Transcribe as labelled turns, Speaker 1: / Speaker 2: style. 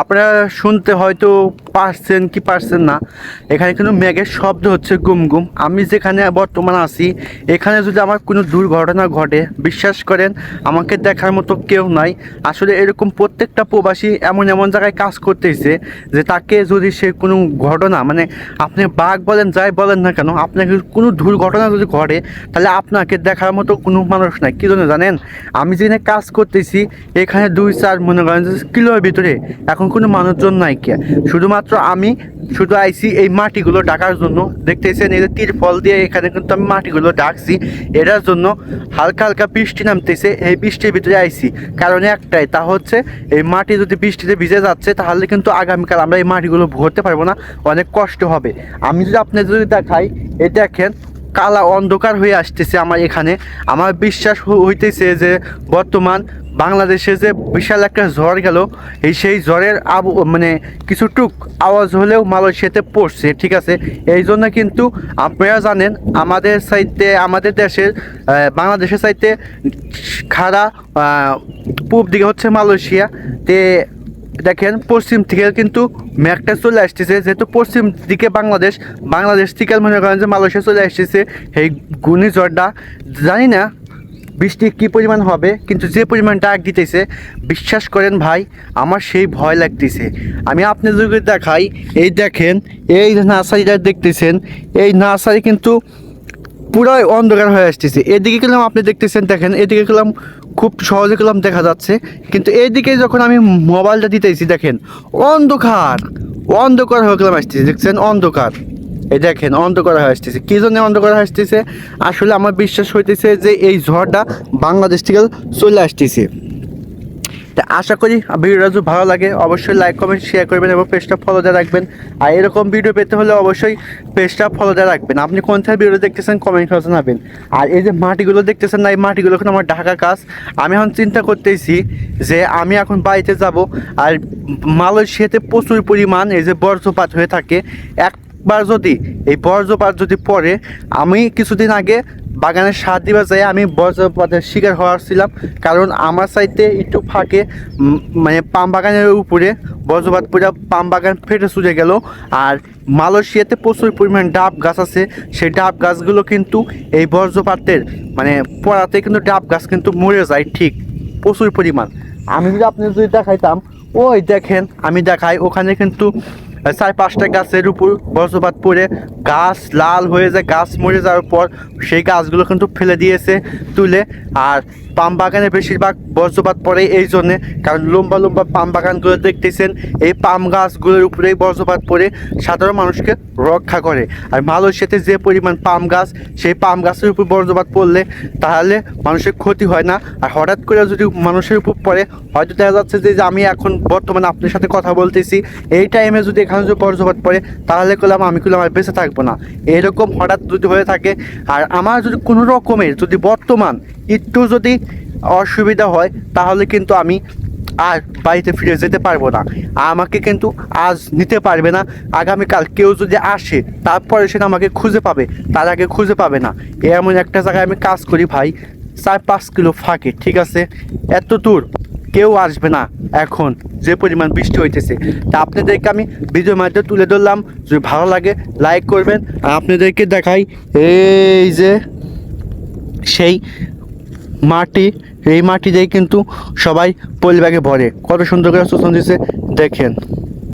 Speaker 1: আপনারা শুনতে হয়তো পারছেন কি পারছেন না। এখানে কিন্তু মেঘের শব্দ হচ্ছে গুম গুম। আমি যেখানে বর্তমানে আছি, এখানে যদি আমার কোনো দুর্ঘটনা ঘটে, বিশ্বাস করেন, আমাকে দেখার মতো কেউ নাই। আসলে এরকম প্রত্যেকটা প্রবাসী এমন এমন জায়গায় কাজ করতেছে যে তাকে যদি সে কোনো ঘটনা মানে আপনি বাঘ বলেন, যাই বলেন না কেন, আপনাকে কোনো দুর্ঘটনা যদি ঘটে, তাহলে আপনাকে দেখার মতো কোনো মানুষ নাই। কী জন্য জানেন? আমি যেখানে কাজ করতেছি, এখানে দুই চার মনে করেন কিলোর ভিতরে। এখন কোনো মানুষজন নাই কে? শুধুমাত্র আমি, শুধু আইছি এই মাটিগুলো ডাকার জন্য। দেখতেছেন এই যে তিরফল দিয়ে এখানে কিন্তু আমি মাটিগুলো ডাকছি। এটার জন্য হালকা হালকা বৃষ্টি নামতেছে, এই বৃষ্টির ভিতরে আইছি কারণ একটাই, তা হচ্ছে এই মাটি যদি বৃষ্টিতে ভিজে যাচ্ছে, তাহলে কিন্তু আগামীকাল আমরা এই মাটিগুলো ভরতে পারব না, অনেক কষ্ট হবে। আমি যদি আপনাদের যদি দেখাই, এই দেখেন কালা অন্ধকার হয়ে আসতেছে আমার এখানে। আমার বিশ্বাস হইতেছে যে বর্তমান বাংলাদেশে যে বিশাল একটা ঝড় গেল, এই সেই ঝড়ের আবু মানে কিছুটুক আওয়াজ হলেও মালয়েশিয়াতে পড়ছে, ঠিক আছে? এই জন্য কিন্তু আপনারা জানেন, আমাদের সাইডে আমাদের দেশের বাংলাদেশের সাইডে খাড়া পূব দিকে হচ্ছে মালয়েশিয়া। তে দেখেন, পশ্চিম থেকে কিন্তু ম্যাকটা চলে আসতেছে। যেহেতু পশ্চিম দিকে বাংলাদেশ বাংলাদেশ থেকে মনে করেন যে মালয়েশিয়া চলে আসতেছে। এই ঘূর্ণিঝড়টা, জানি না বৃষ্টি কী পরিমাণ হবে, কিন্তু যে পরিমাণ ডাক দিতেছে, বিশ্বাস করেন ভাই, আমার সেই ভয় লাগতেছে। আমি আপনাদের যদি দেখাই, এই দেখেন, এই নার্সারিটা দেখতেছেন, এই নার্সারি কিন্তু পুরাই অন্ধকার হয়ে আসতেছে। এদিকে গেলাম, আপনি দেখতেছেন, দেখেন, এদিকে গেলাম, খুব সহজে গেলাম, দেখা যাচ্ছে। কিন্তু এইদিকে যখন আমি মোবাইলটা দিতেছি, দেখেন, অন্ধকার অন্ধকার হয়ে গেলাম, আসতেছে। দেখছেন, অন্ধকার। এই দেখেন, অন্ধকার হয়ে আসতেছে। কী জন্য অন্ধকার হয়ে আসতেছে? আসলে আমার বিশ্বাস হইতেছে যে এই ঝড়টা বাংলাদেশ থেকে চলে আসতেছে। তা আশা করি ভিডিওটা যদি ভালো লাগে, অবশ্যই লাইক কমেন্ট শেয়ার করবেন এবং পেজটা ফলো দিয়ে রাখবেন। আর এরকম ভিডিও পেতে হলে অবশ্যই পেজটা ফলো দিয়ে রাখবেন। আপনি কোন থেকে ভিডিও দেখতেছেন কমেন্ট করে জানাবেন। আর এই যে মাটিগুলো দেখতেছেন না, এই মাটিগুলো এখন আমার ঢাকা কাজ। আমি এখন চিন্তা করতেছি যে আমি এখন বাড়িতে যাব আর মালয়েশিয়াতে প্রচুর পরিমাণ এই যে বর্জ্যপাত হয়ে থাকে। একবার যদি এই বর্জ্যপাত যদি পড়ে, আমি কিছুদিন আগে বাগানের সার দিবা যায় আমি বজ্রপাতের শিকার হওয়ার ছিলাম। কারণ আমার সাইডে একটু ফাঁকে মানে পাম বাগানের উপরে বজ্রপাত পুরো পাম বাগান ফেটে চলে গেল। আর মালয়েশিয়াতে প্রচুর পরিমাণ ডাব গাছ আছে। সেই ডাব গাছগুলো কিন্তু এই বজ্রপাতের মানে পড়াতে কিন্তু ডাব গাছ কিন্তু মরে যায় ঠিক প্রচুর পরিমাণ। আমি যদি আপনি যদি দেখাইতাম, ওই দেখেন, আমি দেখাই, ওখানে কিন্তু চার পাঁচটা গাছের উপর বজ্রপাত পড়ে, গাছ লাল হয়ে যায়, গাছ মরে যাওয়ার পর সেই গাছগুলো কিন্তু ফেলে দিয়েছে তুলে। আর পাম বাগানে বেশিরভাগ বজ্রপাত পড়ে এই জন্যে, কারণ লম্বা লম্বা পাম বাগানগুলো দেখতেছেন, এই পাম গাছগুলোর উপরেই বজ্রপাত পড়ে, সাধারণ মানুষকে রক্ষা করে। আর মালয়েশিয়াতে যে পরিমাণ পাম গাছ, সেই পাম গাছের উপর বজ্রপাত পড়লে তাহলে মানুষের ক্ষতি হয় না। আর হঠাৎ করে যদি মানুষের উপর পড়ে, হয়তো দেখা যাচ্ছে যে যে আমি এখন বর্তমানে আপনার সাথে কথা বলতেছি, এই টাইমে যদি এখানে যদি বজ্রপাত পড়ে, তাহলে করলাম আমি করলাম আর বেঁচে থাকব না। এরকম হঠাৎ যদি হয়ে থাকে, আর আমার যদি কোনো রকমের যদি বর্তমান একটু যদি অসুবিধা হয়, তাহলে কিন্তু আমি আর বাড়িতে ফিরে যেতে পারব না। আমাকে কিন্তু আজ নিতে পারবে না, আগামীকাল কেউ যদি আসে, তারপরে সে আমাকে খুঁজে পাবে, তার আগে খুঁজে পাবে না। এমন একটা জায়গায় আমি কাজ করি ভাই, চার পাঁচ কিলো ফাঁকে, ঠিক আছে? এত দূর। কেউ আসবে না এখন, যে পরিমাণ বৃষ্টি হইতেছে। তা আপনাদেরকে আমি ভিডিওর মাধ্যমে তুলে ধরলাম। যদি ভালো লাগে লাইক করবেন। আর আপনাদেরকে দেখাই এই যে সেই মাটি, এই মাটি দিয়ে কিন্তু সবাই পরিবাগে ভরে। কত সুন্দর করে শোষণ দিচ্ছে দেখেন।